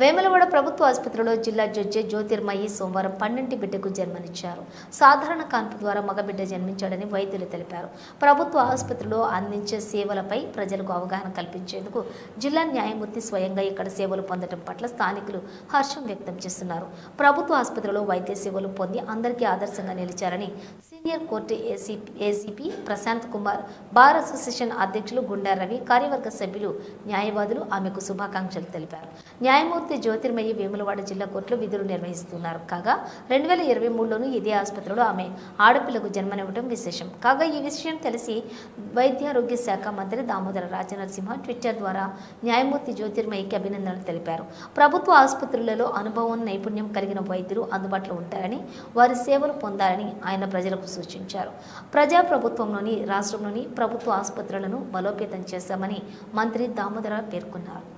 వేములవాడ ప్రభుత్వ ఆసుపత్రిలో జిల్లా జడ్జి జ్యోతిర్మయి సోమవారం పన్నెండు బిడ్డకు జన్మనిచ్చారు. సాధారణ కాన్పు ద్వారా మగబిడ్డ జన్మించాడని వైద్యులు తెలిపారు. ప్రభుత్వ ఆసుపత్రిలో అందించే సేవలపై ప్రజలకు అవగాహన కల్పించేందుకు జిల్లా న్యాయమూర్తి స్వయంగా ఇక్కడ సేవలు పొందడం పట్ల స్థానికులు హర్షం వ్యక్తం చేస్తున్నారు. ప్రభుత్వ ఆసుపత్రిలో వైద్య సేవలు పొంది అందరికీ ఆదర్శంగా నిలిచారని senior court ACP ACP Prashant Kumar bar association అధ్యక్షులు గుండా రవి కార్యవర్గ సభ్యులు న్యాయవాదులు ఆమెకు శుభాకాంక్షలు తెలిపారు. న్యాయమూర్తి జ్యోతిర్మయి వేములవాడ జిల్లా కోర్టులో విధులు నిర్వహిస్తున్నారు. కాగా రెండు వేల ఇరవై మూడులోనూ ఇదే ఆసుపత్రిలో ఆమె ఆడపిల్లకు జన్మనివ్వడం విశేషం. కాగా ఈ విషయం తెలిసి వైద్యారోగ్య శాఖ మంత్రి దామోదర రాజనరసింహ ట్విట్టర్ ద్వారా న్యాయమూర్తి జ్యోతిర్మయికి అభినందనలు తెలిపారు. ప్రభుత్వ ఆసుపత్రులలో అనుభవం నైపుణ్యం కలిగిన వైద్యులు అందుబాటులో ఉంటారని వారి సేవలు పొందాలని ఆయన ప్రజలకు సూచించారు. ప్రజా ప్రభుత్వంలోని రాష్ట్రంలోని ప్రభుత్వ ఆసుపత్రులను బలోపేతం చేశామని మంత్రి దామోదర పేర్కొన్నారు.